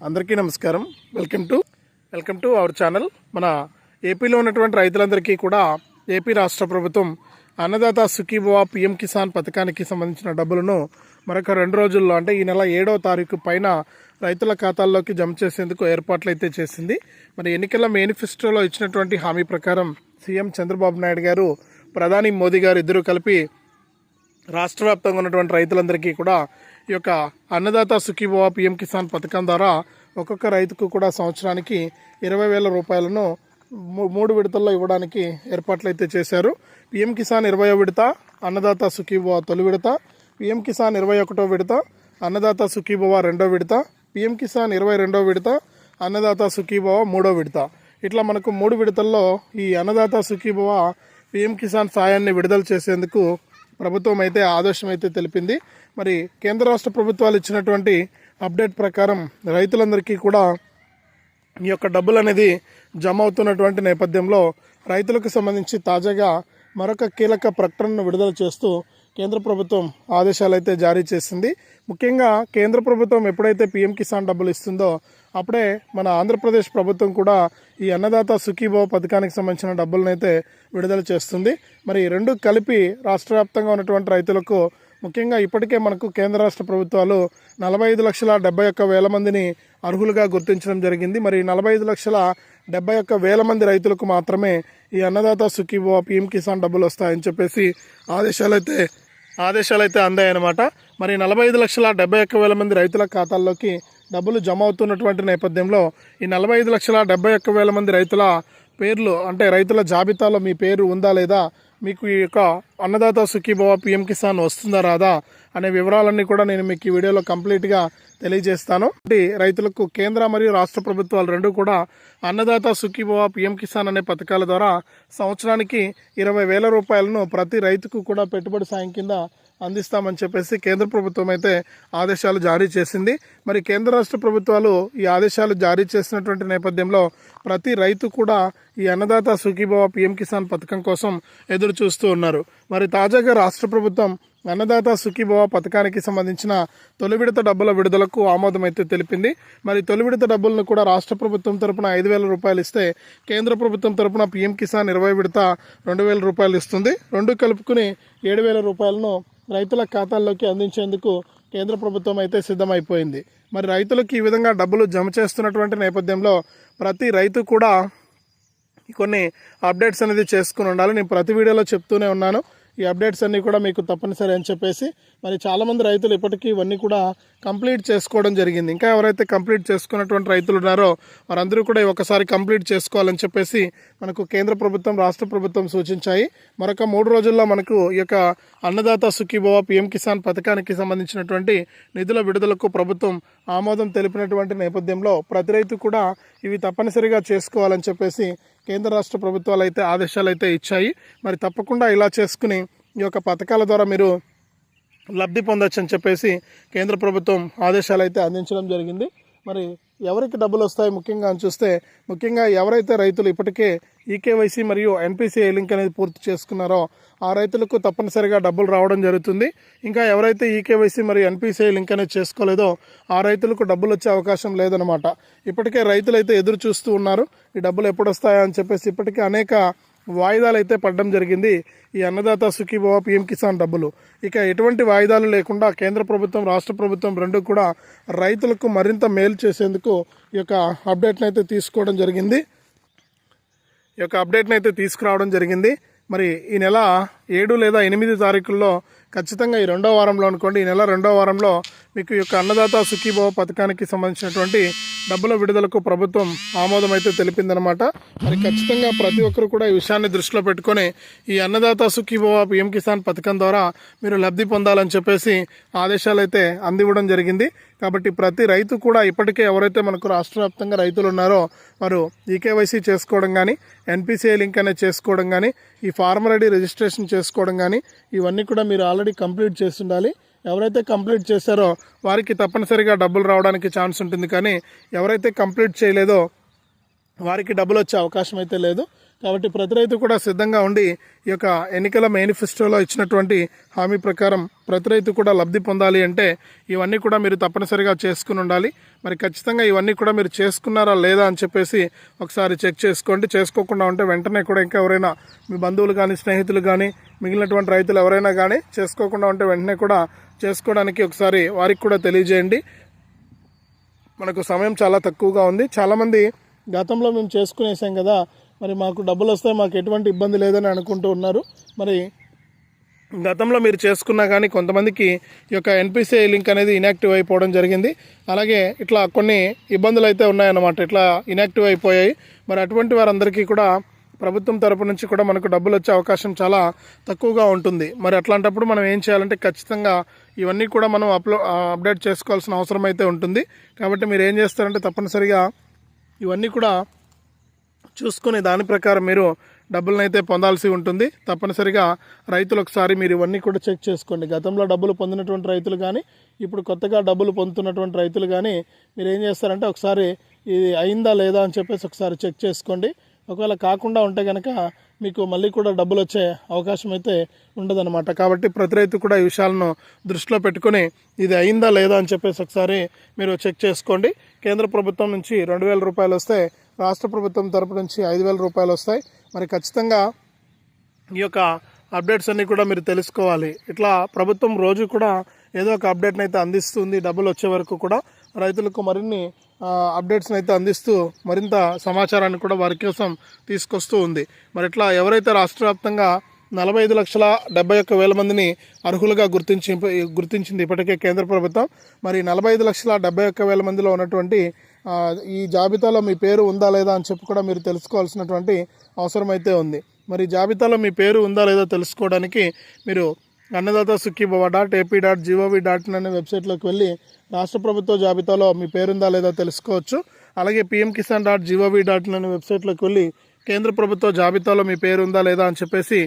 అందరికీ నమస్కారం. Welcome to welcome to our channel మన ఏపీలో ఉన్నటువంటి రైతులందరికీ కూడా ఏపీ రాష్ట్ర ప్రభుత్వం అన్నదాత సుఖీభవ పిఎం కిసాన్ పథకానికి సంబంధించిన డబ్బులను మరొక రెండు రోజుల్లో అంటే ఈ నెల ఏడవ తారీఖు పైన రైతుల ఖాతాల్లోకి జమ చేసేందుకు ఏర్పాట్లు అయితే చేసింది. మరి ఎన్నికల మేనిఫెస్టోలో ఇచ్చినటువంటి హామీ ప్రకారం సీఎం చంద్రబాబు నాయుడు గారు ప్రధాని మోదీ గారు ఇద్దరూ కలిపి రాష్ట్ర వ్యాప్తంగా ఉన్నటువంటి రైతులందరికీ కూడా ఈ యొక్క అన్నదాత సుఖీభవ పిఎం కిసాన్ పథకం ద్వారా ఒక్కొక్క రైతుకు కూడా సంవత్సరానికి ఇరవై వేల రూపాయలను మూ- మూడు విడతల్లో ఇవ్వడానికి ఏర్పాట్లు అయితే చేశారు. పిఎం కిసాన్ ఇరవై విడత అన్నదాత సుఖీభవ తొలి విడత పిఎం కిసాన్ ఇరవై ఒకటో విడత అన్నదాత సుఖీభవ రెండో విడత పిఎం కిసాన్ ఇరవై రెండో విడత అన్నదాత సుఖీభవ మూడో విడత. ఇట్లా మనకు మూడు విడతల్లో ఈ అన్నదాత సుఖీభవ పిఎం కిసాన్ సాయాన్ని విడుదల చేసేందుకు ప్రభుత్వం అయితే ఆదేశం అయితే తెలిపింది. మరి కేంద్ర రాష్ట్ర ప్రభుత్వాలు ఇచ్చినటువంటి అప్డేట్ ప్రకారం రైతులందరికీ కూడా ఈ యొక్క డబ్బులు అనేది జమ అవుతున్నటువంటి నేపథ్యంలో రైతులకు సంబంధించి తాజాగా మరొక కీలక ప్రకటనను విడుదల చేస్తూ కేంద్ర ప్రభుత్వం ఆదేశాలు అయితే జారీ చేసింది. ముఖ్యంగా కేంద్ర ప్రభుత్వం ఎప్పుడైతే పీఎం కిసాన్ డబ్బులు ఇస్తుందో అప్పుడే మన ఆంధ్రప్రదేశ్ ప్రభుత్వం కూడా ఈ అన్నదాత సుఖీభవ పథకానికి సంబంధించిన డబ్బులనైతే అయితే విడుదల చేస్తుంది. మరి రెండు కలిపి రాష్ట్ర వ్యాప్తంగా ఉన్నటువంటి రైతులకు ముఖ్యంగా ఇప్పటికే మనకు కేంద్ర రాష్ట్ర ప్రభుత్వాలు నలభై ఐదు లక్షల డెబ్బై ఒక్క వేల మందిని అర్హులుగా గుర్తించడం జరిగింది. మరి నలభై ఐదు లక్షల డెబ్బై ఒక్క వేల మంది రైతులకు మాత్రమే ఈ అన్నదాత సుఖీభవ పిఎం కిసాన్ డబ్బులు వస్తాయని చెప్పేసి ఆదేశాలైతే ఆదేశాలైతే అందాయన్నమాట. మరి నలభై ఐదు లక్షల డెబ్బై ఒక్క వేల మంది రైతుల ఖాతాల్లోకి డబ్బులు జమ అవుతున్నటువంటి నేపథ్యంలో ఈ నలభై ఐదు లక్షల డెబ్బై ఒక్క వేల మంది రైతుల పేర్లు అంటే రైతుల జాబితాలో మీ పేరు ఉందా లేదా మీకు ఈ యొక్క అన్నదాత సుఖీభవ పిఎం కిసాన్ వస్తుందా రాదా అనే వివరాలన్నీ కూడా నేను మీకు ఈ వీడియోలో కంప్లీట్గా తెలియజేస్తాను. అంటే రైతులకు కేంద్ర మరియు రాష్ట్ర ప్రభుత్వాలు రెండు కూడా అన్నదాత సుఖీభవ పిఎం కిసాన్ అనే పథకాల ద్వారా సంవత్సరానికి ఇరవై వేల రూపాయలను ప్రతి రైతుకు కూడా పెట్టుబడి సాయం కింద అందిస్తామని చెప్పేసి కేంద్ర ప్రభుత్వం అయితే ఆదేశాలు జారీ చేసింది. మరి కేంద్ర రాష్ట్ర ప్రభుత్వాలు ఈ ఆదేశాలు జారీ చేసినటువంటి నేపథ్యంలో ప్రతి రైతు కూడా ఈ అన్నదాత సుఖీభవ పిఎం కిసాన్ పథకం కోసం ఎదురు చూస్తూ ఉన్నారు. మరి తాజాగా రాష్ట్ర ప్రభుత్వం అన్నదాత సుఖీభవ పథకానికి సంబంధించిన తొలి విడత డబ్బుల విడుదలకు ఆమోదం అయితే తెలిపింది. మరి తొలి విడత డబ్బులను కూడా రాష్ట్ర ప్రభుత్వం తరపున ఐదు వేల రూపాయలు ఇస్తే కేంద్ర ప్రభుత్వం తరపున పీఎం కిసాన్ ఇరవై విడత రెండు వేల రూపాయలు ఇస్తుంది. రెండు కలుపుకుని ఏడు వేల రూపాయలను రైతుల ఖాతాల్లోకి అందించేందుకు కేంద్ర ప్రభుత్వం అయితే సిద్ధమైపోయింది. మరి రైతులకు ఈ విధంగా డబ్బులు జమ చేస్తున్నటువంటి నేపథ్యంలో ప్రతి రైతు కూడా కొన్ని అప్డేట్స్ అనేది చేసుకుని ఉండాలి. నేను ప్రతి వీడియోలో చెప్తూనే ఉన్నాను. ఈ అప్డేట్స్ అన్నీ కూడా మీకు తప్పనిసరి అని చెప్పేసి మరి చాలామంది రైతులు ఇప్పటికీ ఇవన్నీ కూడా కంప్లీట్ చేసుకోవడం జరిగింది. ఇంకా ఎవరైతే కంప్లీట్ చేసుకున్నటువంటి రైతులు ఉన్నారో వారందరూ కూడా ఒకసారి కంప్లీట్ చేసుకోవాలని చెప్పేసి మనకు కేంద్ర ప్రభుత్వం రాష్ట్ర ప్రభుత్వం సూచించాయి. మరొక మూడు రోజుల్లో మనకు ఈ యొక్క అన్నదాత సుఖీభవ పిఎం కిసాన్ పథకానికి సంబంధించినటువంటి నిధుల విడుదలకు ప్రభుత్వం ఆమోదం తెలిపినటువంటి నేపథ్యంలో ప్రతి రైతు కూడా ఇవి తప్పనిసరిగా చేసుకోవాలని చెప్పేసి కేంద్ర రాష్ట్ర ప్రభుత్వాలు అయితే ఆదేశాలు అయితే ఇచ్చాయి. మరి తప్పకుండా ఇలా చేసుకుని ఈ యొక్క పథకాల ద్వారా మీరు లబ్ధి పొందొచ్చు అని చెప్పేసి కేంద్ర ప్రభుత్వం ఆదేశాలు అయితే అందించడం జరిగింది. మరి ఎవరికి డబ్బులు వస్తాయి ముఖ్యంగా అని చూస్తే ముఖ్యంగా ఎవరైతే రైతులు ఇప్పటికే ఈకేవైసీ మరియు ఎన్పిసిఐ లింక్ అనేది పూర్తి చేసుకున్నారో ఆ రైతులకు తప్పనిసరిగా డబ్బులు రావడం జరుగుతుంది. ఇంకా ఎవరైతే ఈకేవైసీ మరియు ఎన్పిసిఐ లింక్ అనేది చేసుకోలేదో ఆ రైతులకు డబ్బులు వచ్చే అవకాశం లేదనమాట ఇప్పటికే రైతులైతే ఎదురు చూస్తూ ఉన్నారు. ఈ డబ్బులు ఎప్పుడు వస్తాయా అని చెప్పేసి ఇప్పటికే అనేక వాయిదాలు అయితే పడడం జరిగింది. ఈ అన్నదాత సుఖీభవ పిఎం కిసాన్ డబ్బులు. ఇక ఎటువంటి వాయిదాలు లేకుండా కేంద్ర ప్రభుత్వం రాష్ట్ర ప్రభుత్వం రెండు కూడా రైతులకు మరింత మేలు చేసేందుకు ఈ యొక్క అప్డేట్ని అయితే తీసుకోవడం జరిగింది. యొక్క అప్డేట్ని అయితే తీసుకురావడం జరిగింది. మరి ఈ నెల ఏడు లేదా ఎనిమిది తారీఖుల్లో ఖచ్చితంగా ఈ రెండో వారంలో అనుకోండి ఈ నెల రెండో వారంలో మీకు ఈ యొక్క అన్నదాత సుఖీభవ పథకానికి సంబంధించినటువంటి డబ్బుల విడుదలకు ప్రభుత్వం ఆమోదం అయితే తెలిపిందనమాట మరి ఖచ్చితంగా ప్రతి ఒక్కరు కూడా ఈ విషయాన్ని దృష్టిలో పెట్టుకొని ఈ అన్నదాత సుఖీభవ పిఎం కిసాన్ పథకం ద్వారా మీరు లబ్ధి పొందాలని చెప్పేసి ఆదేశాలు అయితే అందివ్వడం జరిగింది. కాబట్టి ప్రతి రైతు కూడా ఇప్పటికే ఎవరైతే మనకు రాష్ట్ర వ్యాప్తంగా రైతులు ఉన్నారో వారు ఈకేవైసీ చేసుకోవడం కానీ ఎన్పిసిఐ లింక్ అనేది చేసుకోవడం కానీ ఈ ఫార్మర్ ఐడి రిజిస్ట్రేషన్ చేసుకోవడం కానీ ఇవన్నీ కూడా మీరు ఆల్రెడీ కంప్లీట్ చేసి ఉండాలి. ఎవరైతే కంప్లీట్ చేశారో వారికి తప్పనిసరిగా డబ్బులు రావడానికి ఛాన్స్ ఉంటుంది. కానీ ఎవరైతే కంప్లీట్ చేయలేదో వారికి డబ్బులు వచ్చే అవకాశం అయితే లేదు. కాబట్టి ప్రతి రైతు కూడా సిద్ధంగా ఉండి ఈ యొక్క ఎన్నికల మేనిఫెస్టోలో ఇచ్చినటువంటి హామీ ప్రకారం ప్రతి రైతు కూడా లబ్ధి పొందాలి అంటే ఇవన్నీ కూడా మీరు తప్పనిసరిగా చేసుకుని ఉండాలి. మరి ఖచ్చితంగా ఇవన్నీ కూడా మీరు చేసుకున్నారా లేదా అని చెప్పేసి ఒకసారి చెక్ చేసుకోండి. చేసుకోకుండా ఉంటే వెంటనే కూడా ఇంకా ఎవరైనా మీ బంధువులు కానీ స్నేహితులు కానీ మిగిలినటువంటి రైతులు ఎవరైనా కానీ చేసుకోకుండా ఉంటే వెంటనే కూడా చేసుకోవడానికి ఒకసారి వారికి కూడా తెలియజేయండి. మనకు సమయం చాలా తక్కువగా ఉంది. చాలామంది గతంలో మేము చేసుకునేసాం కదా మరి మాకు డబ్బులు వస్తే మాకు ఎటువంటి ఇబ్బంది లేదని అనుకుంటూ ఉన్నారు. మరి గతంలో మీరు చేసుకున్నా కానీ కొంతమందికి ఈ యొక్క ఎన్పిసిఐ లింక్ అనేది ఇనాక్టివ్ అయిపోవడం జరిగింది. అలాగే ఇట్లా కొన్ని ఇబ్బందులు అయితే ఉన్నాయన్నమాట. ఇట్లా ఇనాక్టివ్ అయిపోయాయి. మరి అటువంటి వారందరికీ కూడా ప్రభుత్వం తరపు నుంచి కూడా మనకు డబ్బులు వచ్చే అవకాశం చాలా తక్కువగా ఉంటుంది. మరి అట్లాంటప్పుడు మనం ఏం చేయాలంటే ఖచ్చితంగా ఇవన్నీ కూడా మనం అప్లో అప్డేట్ చేసుకోవాల్సిన అవసరం అయితే ఉంటుంది. కాబట్టి మీరు ఏం చేస్తారంటే తప్పనిసరిగా ఇవన్నీ కూడా చూసుకుని దాని ప్రకారం మీరు డబ్బులను అయితే పొందాల్సి ఉంటుంది. తప్పనిసరిగా రైతులు ఒకసారి మీరు ఇవన్నీ కూడా చెక్ చేసుకోండి. గతంలో డబ్బులు పొందినటువంటి రైతులు కానీ ఇప్పుడు కొత్తగా డబ్బులు పొందుతున్నటువంటి రైతులు కానీ మీరు ఏం చేస్తారంటే ఒకసారి ఇది అయిందా లేదా అని చెప్పేసి ఒకసారి చెక్ చేసుకోండి. ఒకవేళ కాకుండా ఉంటే కనుక మీకు మళ్ళీ కూడా డబ్బులు వచ్చే అవకాశం అయితే ఉండదన్నమాట. కాబట్టి ప్రతి రైతు కూడా ఈ విషయాలను దృష్టిలో పెట్టుకొని ఇది అయిందా లేదా అని చెప్పేసి ఒకసారి మీరు చెక్ చేసుకోండి. కేంద్ర ప్రభుత్వం నుంచి రెండు వేల రూపాయలు వస్తే రాష్ట్ర ప్రభుత్వం తరపు నుంచి ఐదు వేల రూపాయలు వస్తాయి. మరి ఖచ్చితంగా ఈ యొక్క అప్డేట్స్ అన్నీ కూడా మీరు తెలుసుకోవాలి. ఇట్లా ప్రభుత్వం రోజు కూడా ఏదో ఒక అప్డేట్ని అయితే అందిస్తుంది డబ్బులు వచ్చే వరకు కూడా. రైతులకు మరిన్ని అప్డేట్స్ని అయితే అందిస్తూ మరింత సమాచారాన్ని కూడా వారి కోసం తీసుకొస్తూ ఉంది. మరి ఇట్లా ఎవరైతే రాష్ట్ర వ్యాప్తంగా నలభై ఐదు లక్షల డెబ్బై ఒక్క వేల మందిని అర్హులుగా గుర్తించి గుర్తించింది ఇప్పటికే కేంద్ర ప్రభుత్వం మరి నలభై ఐదు లక్షల డెబ్బై ఒక్క వేల మందిలో ఉన్నటువంటి ఈ జాబితాలో మీ పేరు ఉందా లేదా అని చెప్పి కూడా మీరు తెలుసుకోవాల్సినటువంటి అవసరం అయితే ఉంది. మరి జాబితాలో మీ పేరు ఉందా లేదా తెలుసుకోవడానికి మీరు Annadata Sukhibhava dot AP dot GOV dot in అనే వెబ్సైట్లోకి వెళ్ళి రాష్ట్ర ప్రభుత్వ జాబితాలో మీ పేరుందా లేదా తెలుసుకోవచ్చు. అలాగే PM Kisan dot GOV dot in అనే వెబ్సైట్లోకి వెళ్ళి కేంద్ర ప్రభుత్వ జాబితాలో మీ పేరు ఉందా లేదా అని చెప్పేసి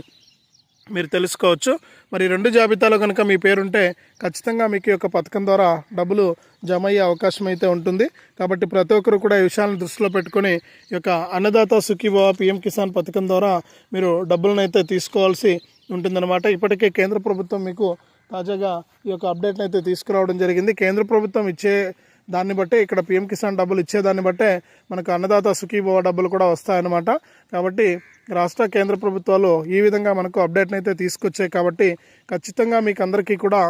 మీరు తెలుసుకోవచ్చు. మరి రెండు జాబితాలో కనుక మీ పేరుంటే ఖచ్చితంగా మీకు ఈ యొక్క పథకం ద్వారా డబ్బులు జమ అయ్యే అవకాశం అయితే ఉంటుంది. కాబట్టి ప్రతి ఒక్కరు కూడా ఈ విషయాలను దృష్టిలో పెట్టుకొని ఈ యొక్క అన్నదాత సుఖీభవ పిఎం కిసాన్ పథకం ద్వారా మీరు డబ్బులను అయితే తీసుకోవాల్సి ఉంటుందన్నమాట. ఇప్పటికే కేంద్ర ప్రభుత్వం మీకు తాజాగా ఈ యొక్క అప్డేట్ని అయితే తీసుకురావడం జరిగింది. కేంద్ర ప్రభుత్వం ఇచ్చే దాన్ని బట్టే ఇక్కడ పిఎం కిసాన్ డబ్బులు ఇచ్చేదాన్ని బట్టే మనకు అన్నదాత సుఖీభవ డబ్బులు కూడా వస్తాయన్నమాట. కాబట్టి రాష్ట్ర కేంద్ర ప్రభుత్వాలు ఈ విధంగా మనకు అప్డేట్ని అయితే తీసుకొచ్చాయి. కాబట్టి ఖచ్చితంగా మీకు అందరికీ కూడా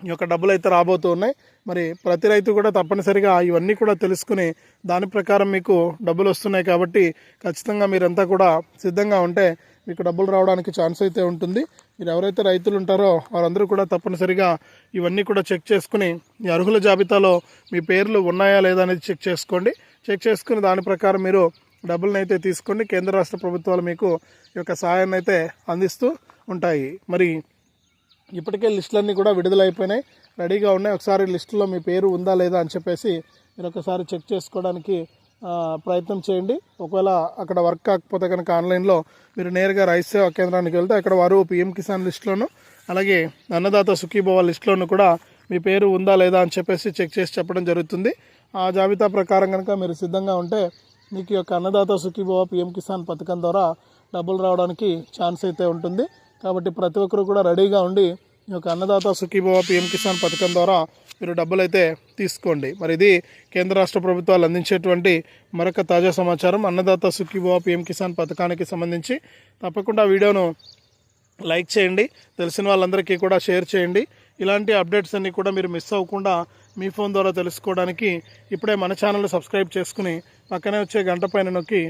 ఈ యొక్క డబ్బులు అయితే రాబోతూ ఉన్నాయి. మరి ప్రతి రైతు కూడా తప్పనిసరిగా ఇవన్నీ కూడా తెలుసుకుని దాని ప్రకారం మీకు డబ్బులు వస్తున్నాయి. కాబట్టి ఖచ్చితంగా మీరంతా కూడా సిద్ధంగా ఉంటే మీకు డబ్బులు రావడానికి ఛాన్స్ అయితే ఉంటుంది. మీరు ఎవరైతే రైతులు ఉంటారో వారందరూ కూడా తప్పనిసరిగా ఇవన్నీ కూడా చెక్ చేసుకుని మీ అర్హుల జాబితాలో మీ పేర్లు ఉన్నాయా లేదా అనేది చెక్ చేసుకోండి. చెక్ చేసుకుని దాని ప్రకారం మీరు డబ్బులను అయితే తీసుకోండి. కేంద్ర రాష్ట్ర ప్రభుత్వాలు మీకు ఈ యొక్క సహాయాన్ని అయితే అందిస్తూ ఉంటాయి. మరి ఇప్పటికే లిస్టులన్నీ కూడా విడుదలైపోయినాయి. రెడీగా ఉన్నాయి. ఒకసారి లిస్టులో మీ పేరు ఉందా లేదా అని చెప్పేసి మీరు ఒకసారి చెక్ చేసుకోవడానికి ప్రయత్నం చేయండి. ఒకవేళ అక్కడ వర్క్ కాకపోతే కనుక ఆన్లైన్లో మీరు నేరుగా రైస్ సేవా కేంద్రానికి వెళ్తే అక్కడ వారు పిఎం కిసాన్ లిస్టులోను అలాగే అన్నదాత సుఖీభవ లిస్టులోను కూడా మీ పేరు ఉందా లేదా అని చెప్పేసి చెక్ చేసి చెప్పడం జరుగుతుంది. ఆ జాబితా ప్రకారం కనుక మీరు సిద్ధంగా ఉంటే మీకు ఈ యొక్క అన్నదాత సుఖీభవ పిఎం కిసాన్ పథకం ద్వారా డబ్బులు రావడానికి ఛాన్స్ అయితే ఉంటుంది. కాబట్టి ప్రతి ఒక్కరు కూడా రెడీగా ఉండి ఈ యొక్క అన్నదాత సుఖీభవ పిఎం కిసాన్ పథకం ద్వారా మీరు డబ్బులు అయితే తీసుకోండి. మరి ఇది కేంద్ర రాష్ట్ర ప్రభుత్వాలు అందించేటువంటి మరొక తాజా సమాచారం. అన్నదాత సుఖీభవ పిఎం కిసాన్ పథకానికి సంబంధించి తప్పకుండా వీడియోను లైక్ చేయండి. తెలిసిన వాళ్ళందరికీ కూడా షేర్ చేయండి. ఇలాంటి అప్డేట్స్ అన్నీ కూడా మీరు మిస్ అవ్వకుండా మీ ఫోన్ ద్వారా తెలుసుకోవడానికి ఇప్పుడే మన ఛానల్ సబ్స్క్రైబ్ చేసుకుని పక్కనే వచ్చే గంట పైన నొక్కి